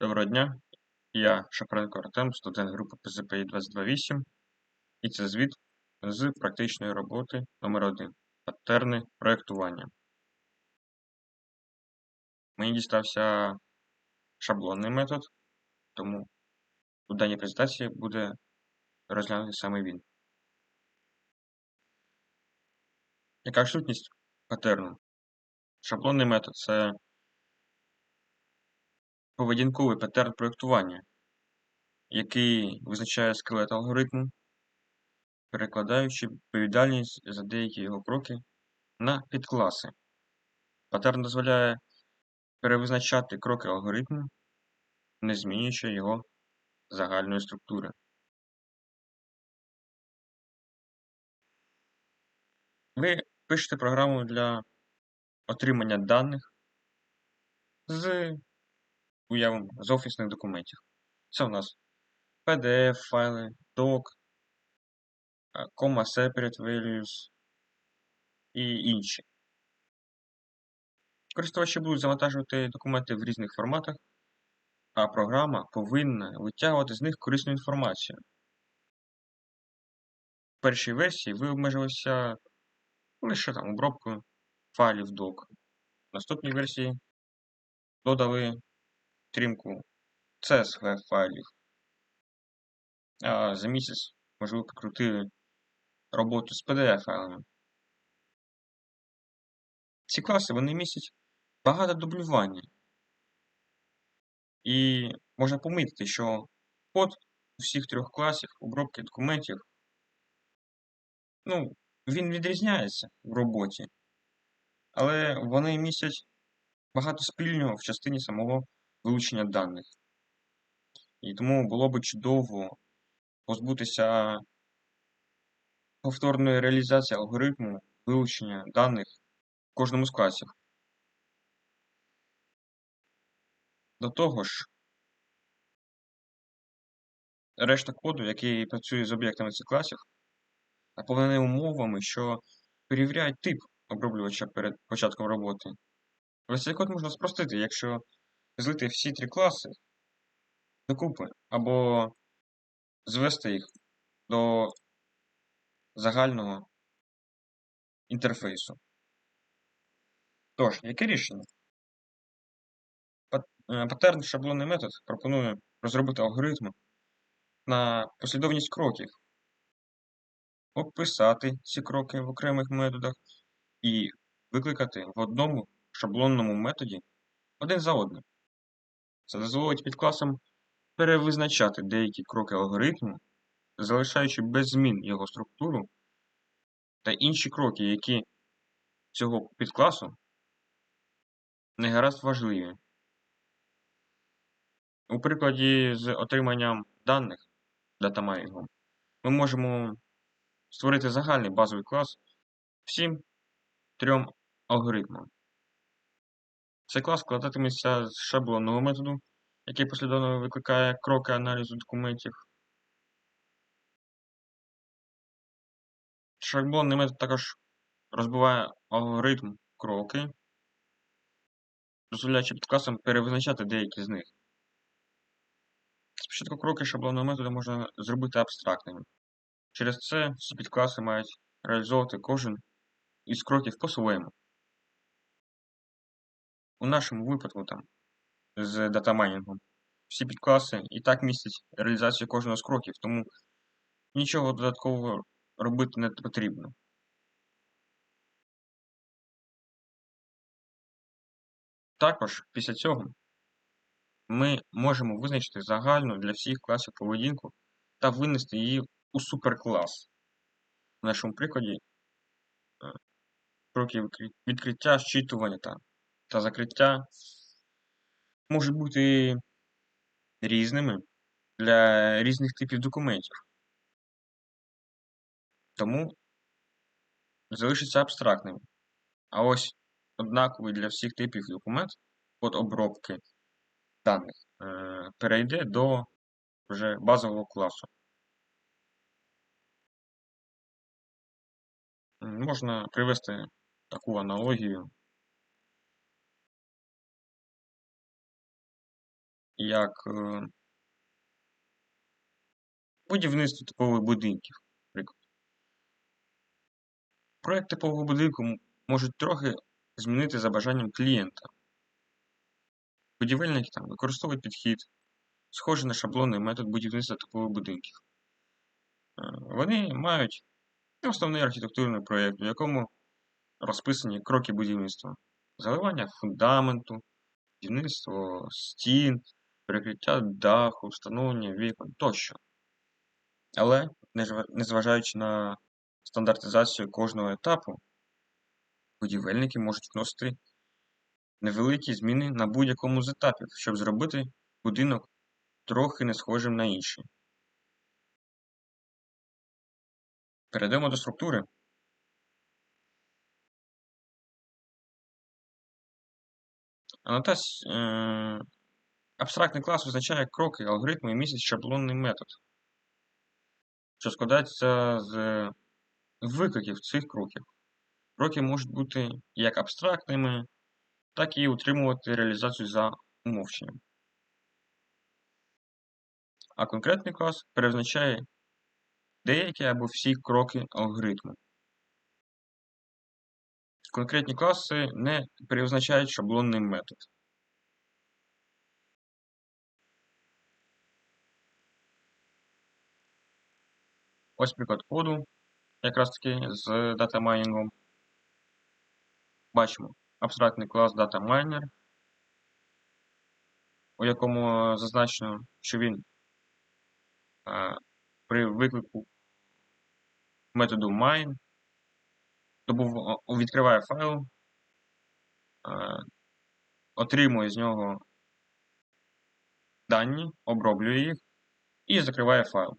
Доброго дня, я Шапренко Артем, студент групи ПЗПІ 228, і це звіт з практичної роботи номер 1 паттерни проєктування. Мені дістався шаблонний метод, тому у даній презентації буде розглянути саме він. Яка ж сутність паттерну? Шаблонний метод це поведінковий паттерн проєктування, який визначає скелет алгоритму, перекладаючи відповідальність за деякі його кроки на підкласи. Паттерн дозволяє перевизначати кроки алгоритму, не змінюючи його загальної структури. Ви пишете програму для отримання даних з уявимо з офісних документів. Це у нас PDF-файли, doc, comma separate values і інші. Користувачі будуть завантажувати документи в різних форматах, а програма повинна витягувати з них корисну інформацію. В першій версії ви обмежилися лише там обробкою файлів doc. В наступній версії додали стрімку CSV файлів. А за місяць, можливо, підкрутили роботу з PDF файлами. Ці класи вони містять багато дублювання. І можна помітити, що код у всіх трьох класів обробки документів, ну, він відрізняється в роботі, але вони містять багато спільного в частині самого вилучення даних. І тому було б чудово позбутися повторної реалізації алгоритму вилучення даних в кожному з класів. До того ж, решта коду, який працює з об'єктами цих класів, наповнений умовами, що перевіряють тип оброблювача перед початком роботи. Ось цей код можна спростити, якщо злити всі три класи докупи, або звести їх до загального інтерфейсу. Тож, яке рішення? Е, паттерн шаблонний метод пропонує розробити алгоритм на послідовність кроків, описати ці кроки в окремих методах і викликати в одному шаблонному методі один за одним. Це дозволить підкласам перевизначати деякі кроки алгоритму, залишаючи без змін його структуру та інші кроки, які цього підкласу не гаразд важливі. У прикладі з отриманням даних датамайнгом ми можемо створити загальний базовий клас всім трьом алгоритмам. Цей клас складатиметься з шаблонного методу, який послідовно викликає кроки аналізу документів. Шаблонний метод також розбиває алгоритм кроки, дозволяючи підкласам перевизначати деякі з них. Спочатку кроки шаблонного методу можна зробити абстрактними. Через це всі підкласи мають реалізовувати кожен із кроків по-своєму. У нашому випадку там з датамайнінгом всі підкласи і так містять реалізацію кожного з кроків, тому нічого додаткового робити не потрібно. Також після цього ми можемо визначити загальну для всіх класів поведінку та винести її у суперклас. В нашому прикладі е, кроки відкриття, щитування та та закриття можуть бути різними для різних типів документів. Тому залишиться абстрактним. А ось однаковий для всіх типів документ код обробки даних е, перейде до вже базового класу. Можна привести таку аналогію як е, будівництво типових будинків, наприклад. Проект типового будинку можуть трохи змінити за бажанням клієнта. Будівельники там використовують підхід, схожий на шаблонний метод будівництва типових будинків. Е, Вони мають основний архітектурний проєкт, у якому розписані кроки будівництва, заливання фундаменту, будівництво стін, перекриття даху, встановлення вікон тощо. Але, незважаючи на стандартизацію кожного етапу, будівельники можуть вносити невеликі зміни на будь-якому з етапів, щоб зробити будинок трохи не схожим на інший. Перейдемо до структури. Анотац... Абстрактний клас визначає кроки, алгоритми і містить шаблонний метод, що складається з викликів цих кроків. Кроки можуть бути як абстрактними, так і утримувати реалізацію за умовченням. А конкретний клас перевизначає деякі або всі кроки алгоритму. Конкретні класи не перевизначають шаблонний метод. Ось приклад коду, якраз таки з датамайнінгом. Бачимо абстрактний клас DataMiner, у якому зазначено, що він а, при виклику методу mine відкриває файл, а, отримує з нього дані, оброблює їх і закриває файл.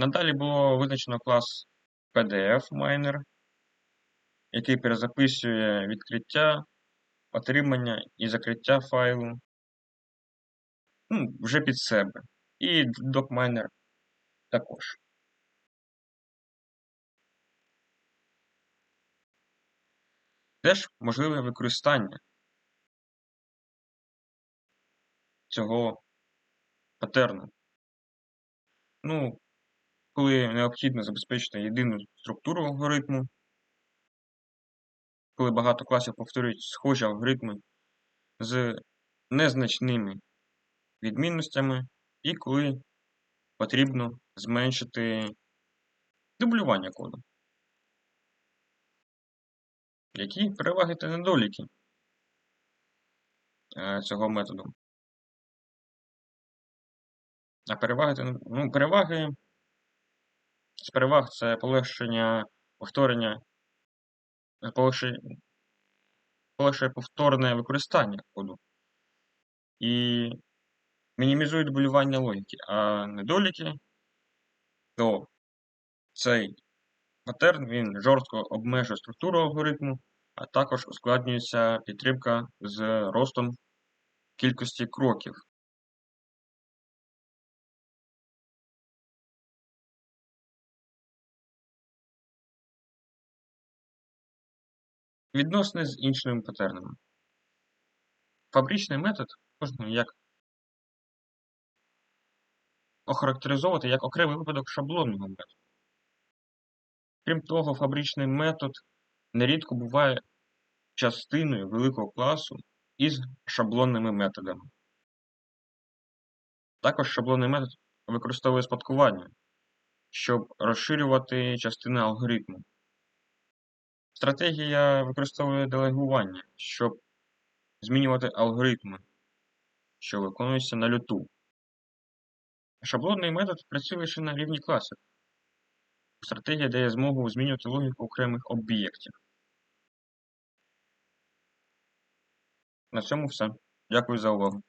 Надалі було визначено клас PDF-Miner, який перезаписує відкриття, отримання і закриття файлу ну, вже під себе. І DocMiner також. Теж можливе використання цього патерну. Ну, коли необхідно забезпечити єдину структуру алгоритму, коли багато класів повторюють схожі алгоритми з незначними відмінностями, і коли потрібно зменшити дублювання коду. Які переваги та недоліки е, цього методу? А переваги, ну, переваги з переваг це полегшення повторення, е, полегшує, полегшує повторне використання коду і мінімізує дублювання логіки. А недоліки, то цей паттерн він жорстко обмежує структуру алгоритму, а також ускладнюється підтримка з ростом кількості кроків. Відносини з іншими патернами. Фабричний метод можна як охарактеризовувати як окремий випадок шаблонного методу. Крім того, фабричний метод нерідко буває частиною великого класу із шаблонними методами. Також шаблонний метод використовує спадкування, щоб розширювати частини алгоритму. Стратегія використовує делегування, щоб змінювати алгоритми, що виконуються на люту. Шаблонний метод працює лише на рівні класів. Стратегія дає змогу змінювати логіку окремих об'єктів. На цьому все. Дякую за увагу.